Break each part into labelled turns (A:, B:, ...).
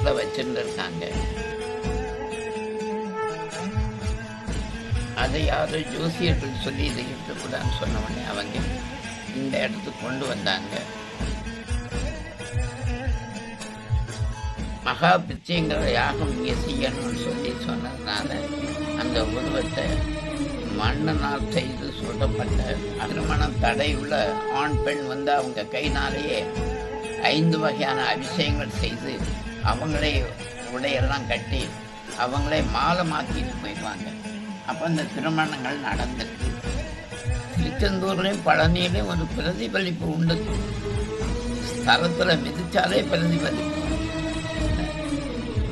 A: வீட்டில் வச்சுருந்துருக்காங்க. அதை யாரும் ஜோசியர்கள் சொல்லி இதை இருக்கக்கூடாதுன்னு சொன்ன உடனே அவங்க இந்த இடத்துக்கு கொண்டு வந்தாங்க. மகா பிச்சைங்கிற யாகம் இங்கே செய்யணும்னு சொல்லி சொன்னதுனால அந்த உருவத்தை மண்ணனால் செய்து சுடப்பட்ட திருமணம் தடையுள்ள ஆண் பெண் வந்து அவங்க கைனாலேயே ஐந்து வகையான அபிஷேகங்கள் செய்து அவங்களே உடையெல்லாம் கட்டி அவங்களே மாலை மாற்றிட்டு போயிடுவாங்க. அப்போ இந்த திருமணங்கள் நடந்திருக்கு திருச்செந்தூர்லேயும் பழனியிலையும் ஒரு பிரதிபலிப்பு உண்டு. ஸ்தலத்தில் மிதித்தாலே பிரதிபலிப்பு.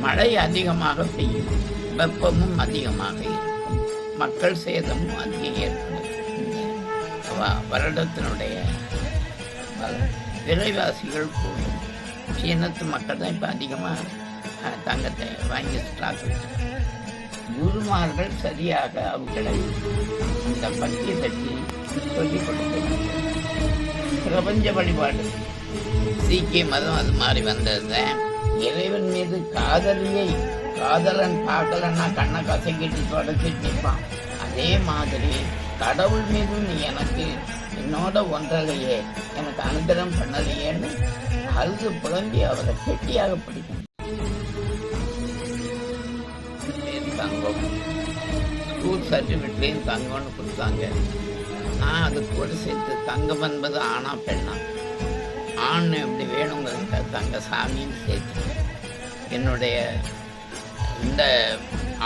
A: மழை அதிகமாக பெய்யும். வெப்பமும் அதிகமாக இருக்கும். மக்கள் சேதமும் அதிகம் ஏற்படும். வருடத்தினுடைய விலைவாசிகள் கூடும். சீனத்து மக்கள் தான் இப்போ அதிகமாக தங்கத்தை வாங்கி ஸ்டாக் வச்சுருக்காங்க. குருமார்கள் சரியாக அவர்களை அந்த பக்தியை பற்றி சொல்லிக் கொடுக்கிறாங்க பிரபஞ்ச வழிபாடு. சீக்கிய மதம் அது மாதிரி வந்தது இறைவன் மீது காதலியை காதலன் பார்க்கலன்னா கண்ணை கசைக்கிட்டு தொடச்சிட்டு நிற்பான் அதே மாதிரி கடவுள் மீதும் நீ எனக்கு என்னோட ஒன்றலையே எனக்கு அனுகிரகம் பண்ணலையேன்னு அழுது புலம்பி அவரை கெட்டியாக பிடிக்கும். பேர் தங்கம்? ஸ்கூல் சர்டிஃபிகேட்லேயும் தங்கம்னு கொடுத்தாங்க? நான் அது கூட சேர்த்து தங்கம் என்பது ஆணா பெண்ணா? ஆண் எப்படி வேணுங்கிறதுக்கு தங்க சாமின்னு சேர்த்து. என்னுடைய இந்த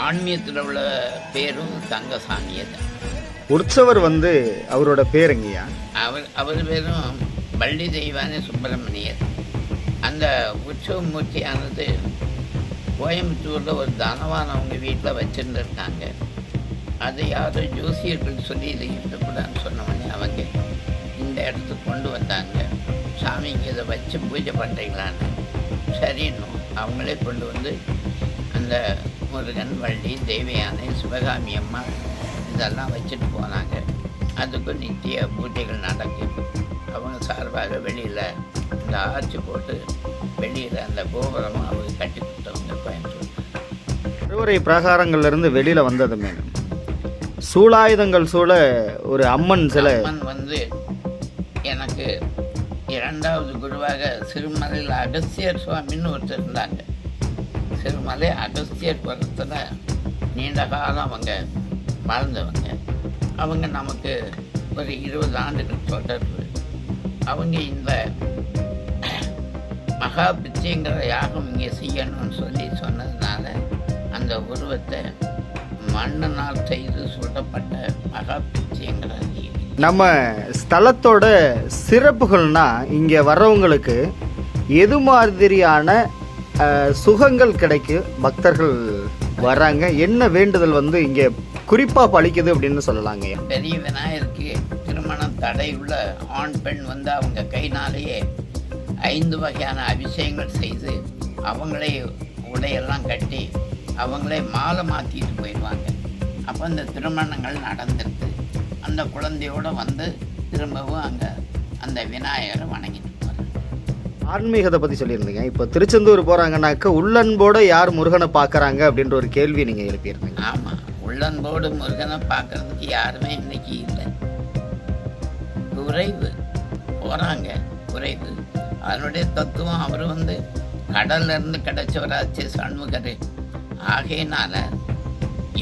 A: ஆன்மீகத்தில் உள்ள பேரும் தங்கசாமியே தான்.
B: உற்சவர் வந்து அவரோட பேருங்கய்யா
A: அவர் அவர் பேரும் பள்ளி தெய்வானே சுப்பிரமணியர். அந்த உற்சவமூர்த்தியானது கோயம்புத்தூரில் ஒரு தனவானவங்க வீட்டில் வச்சுருந்துருக்காங்க. அதை யாரோ ஜோசியர்கள் சொல்லி இதை இருக்கக்கூடாதுன்னு சொன்னவொடனே அவங்க இந்த இடத்துக்கு கொண்டு வந்தாங்க. சாமிக்கு இதை வச்சு பூஜை பண்ணுறீங்களான்னு சரின்னு அவங்களே கொண்டு வந்து அந்த முருகன் வள்ளி தேவியானை சிவகாமி அம்மா இதெல்லாம் வச்சுட்டு போனாங்க. அதுக்கும் நித்திய பூஜைகள் நடக்கும் அவங்க சார்பாக வெளியில் இந்த ஆர்ச்சி போட்டு வெளியில் அந்த கோபுரமும் அவங்க கட்டி கொடுத்தவங்க கோயம்புத்தூர்.
B: கருவறை பிரகாரங்கள்ல இருந்து வெளியில வந்தது மேடம். சூலாயுதங்கள் சூழ ஒரு அம்மன் சிலை.
A: அம்மன் வந்து எனக்கு இரண்டாவது குருவாக சிறுமலையில் அகஸ்தியர் சுவாமின்னு ஒருத்தர் இருந்தாங்க. சிறுமலை அகஸ்தியர் புறத்தில் நீண்ட காலம் அவங்க வாழ்ந்தவங்க. அவங்க நமக்கு ஒரு இருபது ஆண்டுகள் தொடர்பு. அவங்க இந்த மகா பிச்சைங்கிற யாகம் இங்கே செய்யணும்னு சொல்லி சொன்னதுனால அந்த உருவத்தை மண்ணினால் செய்து சுடப்பட்ட மகா பிச்சைங்கிற
B: நம்ம ஸ்தலத்தோட சிறப்புகள்னா இங்கே வர்றவங்களுக்கு எது மாதிரியான சுகங்கள் கிடைக்கும் பக்தர்கள் வர்றாங்க என்ன வேண்டுதல் வந்து இங்கே குறிப்பாக பழிக்குது அப்படின்னு சொல்லலாங்க
A: பெரிய விநாயகருக்கு திருமணம் தடையுள்ள ஆண் பெண் வந்து அவங்க கைனாலேயே ஐந்து வகையான அபிஷேகங்கள் செய்து அவங்களே உடையெல்லாம் கட்டி அவங்களே மாலை மாற்றிட்டு போயிடுவாங்க. அப்போ அந்த திருமணங்கள் நடந்திருக்கு. அந்த குழந்தையோட வந்து திரும்பவும் அங்கே அந்த விநாயகரை வணங்கிட்டு
B: ஆன்மீகத்தை பற்றி சொல்லியிருந்தீங்க. இப்போ திருச்செந்தூர் போகிறாங்கன்னாக்க உள்ளன்போட யார் முருகனை பார்க்குறாங்க அப்படின்ற ஒரு கேள்வி நீங்கள் எழுப்பியிருந்தீங்க.
A: ஆமாம் உள்ளன்போடு முருகனை பார்க்கறதுக்கு யாருமே இன்னைக்கு இல்லை. குறைவு. போகிறாங்க குறைவு. அதனுடைய தத்துவம் அவர் வந்து கடல்லேருந்து கிடைச்சவராச்சு சண்முகர் ஆகையினால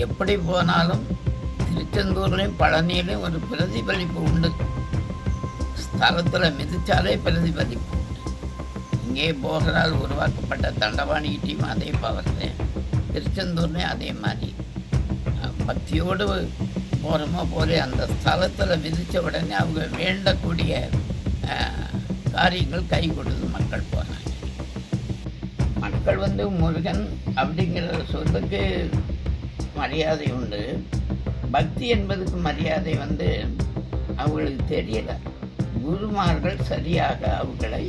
A: எப்படி போனாலும் திருச்செந்தூர்லேயும் பழனியிலையும் ஒரு பிரதிபலிப்பு உண்டு. ஸ்தலத்தில் மிதித்தாலே பிரதிபலிப்பு உண்டு. இங்கே போகரால் உருவாக்கப்பட்ட தண்டவாணிகிட்டையும் அதே பவர் திருச்செந்தூர்லேயும் அதே மாதிரி. பக்தியோடு போகிறோமோ போலே அந்த ஸ்தலத்தில் மிதித்த உடனே அவங்க வேண்டக்கூடிய காரியங்கள் கை கொடுத்து மக்கள் போகிறாங்க மக்கள் வந்து முருகன் அப்படிங்கிற சொல்லுக்கு மரியாதை உண்டு. பக்தி என்பதுக்கு மரியாதை வந்து அவங்களுக்கு தெரியல. குருமார்கள் சரியாக அவர்களை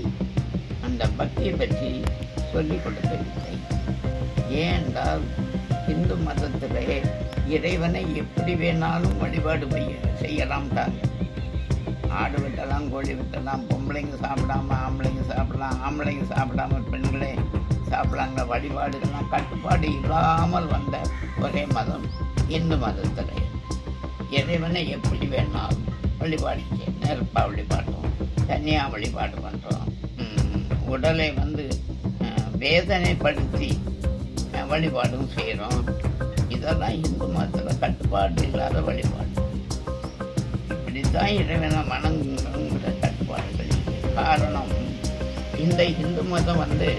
A: அந்த பக்தியை பற்றி சொல்லிக் கொடுக்கவில்லை. ஏனென்றால் இந்து மதத்திலே இறைவனை எப்படி வேணாலும் வழிபாடு செய்யலாம் செய்யலாம்ட்டாங்க. ஆடு விட்டலாம் கோழி விட்டலாம் பொம்பளைங்க சாப்பிடாம ஆம்பளைங்க சாப்பிடலாம் ஆம்பளைங்க சாப்பிடாம பெண்களே சாப்பிடாங்க வழிபாடுகள்லாம் கட்டுப்பாடு இல்லாமல் வந்த ஒரே மதம் இந்து மதத்தில். இறைவனை எப்படி வேணாலும் வழிபாடு நெருப்பாக வழிபாடுவோம் தனியாக வழிபாடு பண்ணுறோம் உடலை வந்து வேதனைப்படுத்தி வழிபாடும் செய்கிறோம் இதெல்லாம் இந்து மதத்தில் கட்டுப்பாடு இல்லாத வழிபாடு. இப்படித்தான் இறைவனை வணங்குங்கிற இருக்கு. காரணம் இந்த இந்து மதம் வந்து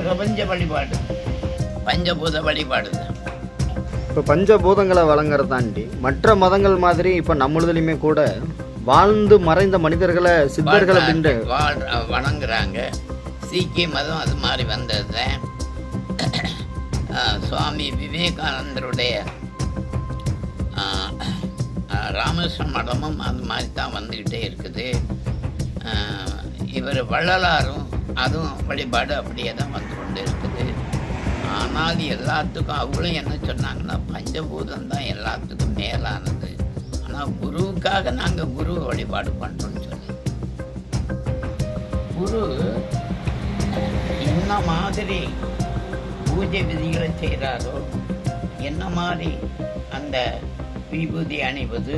A: பிரபஞ்ச வழிபாடு. பஞ்சபூத வழிபாடு தான்.
B: இப்போ பஞ்சபூதங்களை வழங்குறத தாண்டி மற்ற மதங்கள் மாதிரி இப்போ நம்மளுதுலையுமே கூட வாழ்ந்து மறைந்த மனிதர்களை சித்தர்கள் அப்படின்ட்டு
A: வாழ் வணங்குறாங்க. சீக்கிய மதம் அது மாதிரி வந்தது தான். சுவாமி விவேகானந்தருடைய ராமகிருஷ்ண மடமும் அது மாதிரி தான் வந்துக்கிட்டே இருக்குது. இவர் வள்ளலாரும் அதுவும் வழிபாடு அப்படியே தான் வந்து கொண்டு இருக்குது. ஆனால் எல்லாத்துக்கும் அவங்களும் என்ன சொன்னாங்கன்னா பஞ்சபூதம் தான் எல்லாத்துக்கும் மேலானது. ஆனால் குருவுக்காக நாங்கள் குரு வழிபாடு பண்ணுறோம்னு சொல்லி. குரு என்ன மாதிரி பூஜை விதிகளை செய்கிறாரோ என்ன மாதிரி அந்த விபூதி அணிவது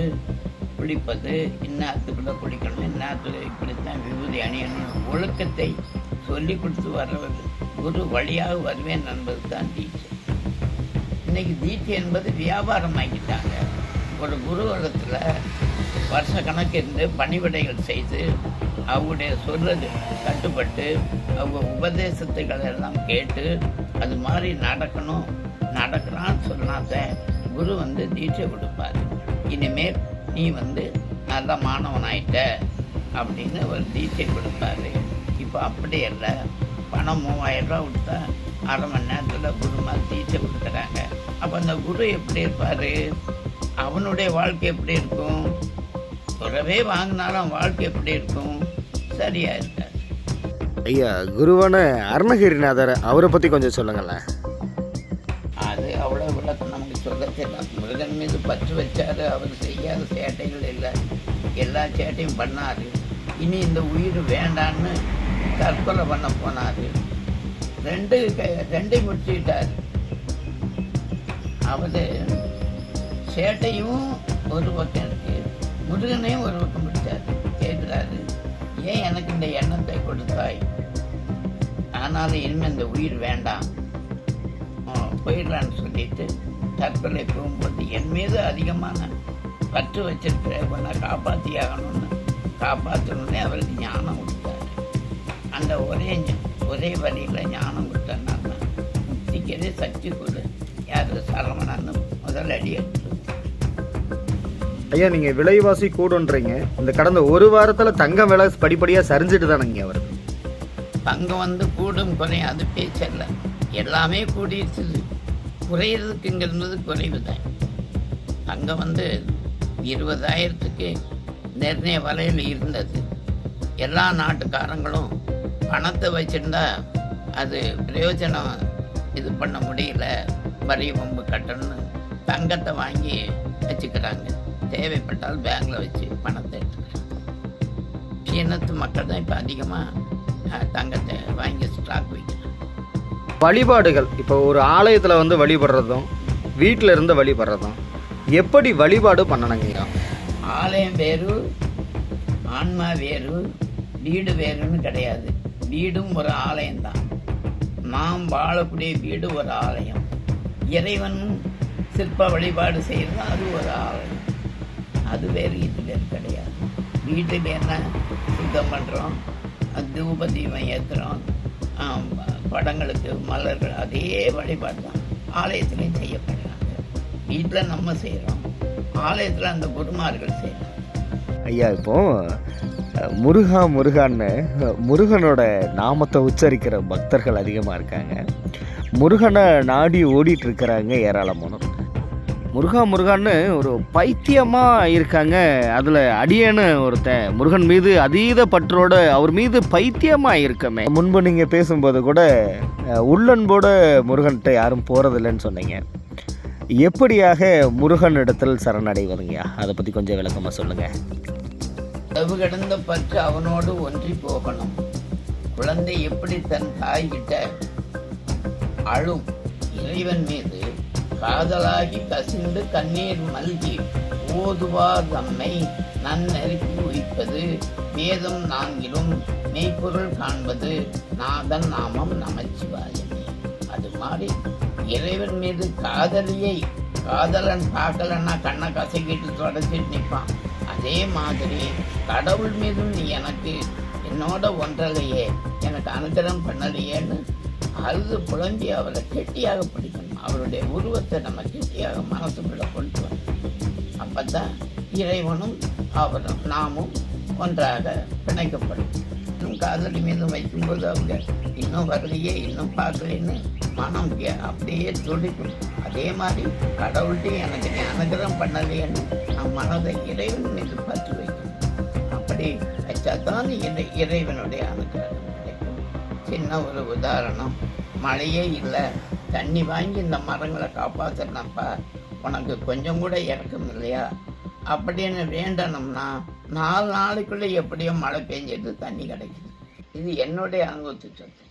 A: குளிப்பது இன்னாத்துக்குள்ள குளிக்கணும் இன்னாத்துக்கு இப்படித்தான் விபூதி அணியணும். ஒழுக்கத்தை சொல்லி கொடுத்து வர்றவர் குரு வழியாக வருவேன் என்பது தான் தீட்சை. இன்னைக்கு தீட்சை என்பது வியாபாரம் ஆக்கிட்டாங்க ஒரு குருகுலத்தில் வருஷ கணக்கு இருந்து பணிவிடைகள் செய்து அவங்களுடைய சொல்றது கட்டுப்பட்டு அவங்க உபதேசத்துக்கள் எல்லாம் கேட்டு அது மாதிரி நடக்கணும் நடக்கிறான்னு சொன்னாதான் குரு வந்து தீட்சை கொடுப்பாரு. இனிமேல் நீ வந்து நல்ல மாணவனாயிட்ட அப்படின்னு ஒரு தீட்சை கொடுப்பாரு. இப்போ அப்படி இல்லை பணம் மூவாயிரம் ரூபா கொடுத்தா அரை மணி நேரத்தில் குருமா தீட்சை கொடுக்குறாங்க. அப்போ அந்த குரு எப்படி இருப்பார்? அவனுடைய வாழ்க்கை எப்படி இருக்கும்? துறவே வாங்கினாலும் வாழ்க்கை எப்படி இருக்கும்? சரியாக இருக்காது
B: ஐயா குருவான அருணகிரிநாதர் அவரை பற்றி கொஞ்சம் சொல்லுங்களேன்.
A: தெரியல மீது பற்று வச்சாரு அவர் செய்யாத சேட்டைகள் இல்லை எல்லா சேட்டையும் பண்ணாரு. இனி இந்த உயிர் வேண்டான்னு தற்கொலை பண்ண போனாரு. ரெண்டு ரெண்டை ரெண்டையும் அவர் அவரு சேட்டையும் ஒரு பக்கம் இருக்கு. முருகனையும் ஒரு பக்கம் பிடிச்சார். கேட்குறாரு ஏன் எனக்கு இந்த எண்ணத்தை கொடுத்தாய்? ஆனாலும் இனிமேல் இந்த உயிர் வேண்டாம். ஆஹ் போயிடலான்னு சொல்லிட்டு தற்கொலை போகும்போது என் மீது அதிகமான பற்று வச்சிருக்கிற உன்னை காப்பாற்றி ஆகணும்னு காப்பாற்றணுன்னே அவருக்கு ஞானம் கொடுத்தாரு. அந்த ஒரே ஒரே வழியில் ஞானம் கொடுத்தனால முக்திக்கதே சக்தி கொடு யார் சரவணன்னு முதல் அடி எடுத்து
B: ஐயா நீங்கள் விலைவாசி கூடுன்றீங்க. இந்த கடந்த ஒரு வாரத்தில் தங்கம் விலை படிப்படியாக சரிஞ்சிட்டு தானேங்க வருது.
A: தங்கம் வந்து கூடும் குறையும் அது பேச்சல்ல எல்லாமே கூடிடுச்சுது குறையிறதுக்குங்கிறது குறைவு தான் அங்கே வந்து இருபதாயிரத்துக்கு நிர்ணய வலையில் இருந்தது. எல்லா நாட்டுக்காரங்களும் பணத்தை வச்சுருந்தா அது பிரயோஜனம் இது பண்ண முடியல. வரி வம்பு கட்டணும்னு தங்கத்தை வாங்கி வச்சுக்கிறாங்க. தேவைப்பட்டால் பேங்கில் வச்சு பணத்தை எடுத்துக்கிறாங்க. சீனத்து மக்கள் தான் இப்போ அதிகமாக தங்கத்தை வாங்கி ஸ்டாக் வைக்கிறாங்க.
B: வழிபாடுகள். இப்போ ஒரு ஆலயத்தில் வந்து வழிபடுறதும் வீட்டில் இருந்து வழிபடுறதும் எப்படி வழிபாடு பண்ணணுங்க
A: ஆலயம் வேறு ஆன்மா வேறு வீடு வேறுன்னு கிடையாது. வீடும் ஒரு ஆலயம்தான். நாம் வாழக்கூடிய வீடு ஒரு ஆலயம். இறைவன் சிற்ப வழிபாடு செய்கிறது அது ஒரு ஆலயம். அது வேறு இது வேறு கிடையாது. வீட்டில் என்ன சுத்தம் பண்ணுறோம் தூப தீபம் ஏற்றுறோம் படங்களுக்கு மலர்கள் அதே வழிபாடு தான் ஆலயத்துலேயும் செய்யப்படுறாங்க. வீட்டில் நம்ம செய்கிறோம் ஆலயத்தில் அந்த குருமார்கள் செய்கிறாங்க
B: ஐயா இப்போ முருகா முருகான்னு முருகனோட நாமத்தை உச்சரிக்கிற பக்தர்கள் அதிகமாக இருக்காங்க. முருகனை நாடி ஓடிட்டு இருக்கிறாங்க ஏராளமானோர். முருகா முருகான்னு ஒரு பைத்தியமாக இருக்காங்க. அதில் அடியேன்னு ஒருத்தன் முருகன் மீது அதீத பற்றோட அவர் மீது பைத்தியமாக இருக்கமே. முன்பு நீங்கள் பேசும்போது கூட உள்ளன்போட முருகன்கிட்ட யாரும் போகிறதில்லைன்னு சொன்னீங்க. எப்படியாக முருகன் இடத்தில் சரணடைவதுங்கய்யா அதை பற்றி கொஞ்சம் விளக்கமாக சொல்லுங்கள்
A: அளவு கடந்த பற்று அவனோடு ஒன்றி போகணும். குழந்தை எப்படி தன் தாய்கிட்ட அழும் இறைவன் மீது காதலாகி கசிந்து கண்ணீர் மல்கி ஓதுவார் தம்மை நன்னெருக்கி உயிப்பது வேதம் நான்கிலும் மெய்ப்பொருள் காண்பது நாதன் நாமம் நமச்சிவாயமே. அது மாதிரி இறைவன் மீது காதலியை காதலன் பார்க்கலன்னா கண்ணை கசக்கிட்டு தொடச்சிட்டு நிற்பான். அதே மாதிரி கடவுள் மீதும் நீ எனக்கு என்னோட ஒன்றலையே எனக்கு அனுகிரகம் பண்ணலையேன்னு அழுது புலம்பி அவரை கெட்டியாக பிடிக்கும். அவருடைய உருவத்தை நம்ம கெட்டியாக மனசுக்குள்ள கொண்டு வரணும் அப்பதான் இறைவனும் அவரும் நாமும் ஒன்றாக பிணைக்கப்படும் இன்னும் காதலி மீது வைக்கும்போது அவங்க இன்னும் வரலையே இன்னும் பார்க்கலன்னு மனம் அப்படியே துடிக்கும். அதே மாதிரி கடவுள்கிட்ட எனக்கு நீ அனுகிரகம் பண்ணலையேன்னு நம் மனதை இறைவன் மீது பற்றி வைக்கும். அப்படி வச்சாதான் இறை இறைவனுடைய அனுகிரகம் கிடைக்கும். சின்ன ஒரு உதாரணம். மழையே இல்லை. தண்ணி வாங்கி இந்த மரங்களை காப்பாற்றணும்ப்பா உனக்கு கொஞ்சம் கூட இறக்கம் இல்லையா? அப்படின்னு வேண்டணும்னா நாலு நாளைக்குள்ளே எப்படியோ மழை பெஞ்சிட்டு தண்ணி கிடைக்குது. இது என்னுடைய அனுபவத்து சொத்து